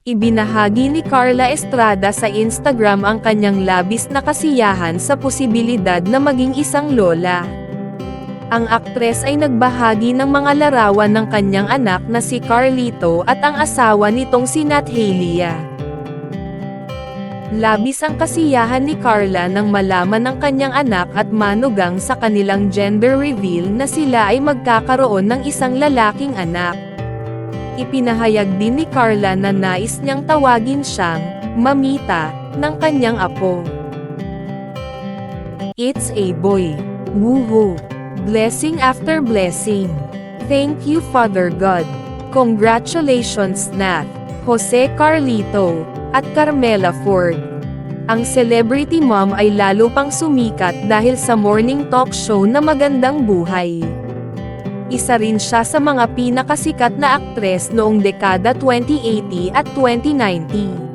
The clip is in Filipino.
Ibinahagi ni Carla Estrada sa Instagram ang kanyang labis na kasiyahan sa posibilidad na maging isang lola. Ang aktres ay nagbahagi ng mga larawan ng kanyang anak na si Carlito at ang asawa nitong si Nat Helia. Labis ang kasiyahan ni Carla nang malaman ng kanyang anak at manugang sa kanilang gender reveal na sila ay magkakaroon ng isang lalaking anak. Ipinahayag din ni Carla na nais niyang tawagin siyang, Mamita, ng kanyang apo. It's a boy. Woohoo! Blessing after blessing. Thank you Father God. Congratulations Nat, Jose Carlito, at Carmela Ford. Ang celebrity mom ay lalo pang sumikat dahil sa morning talk show na Magandang Buhay. Isa rin siya sa mga pinakasikat na aktres noong dekada 2080 at 2090.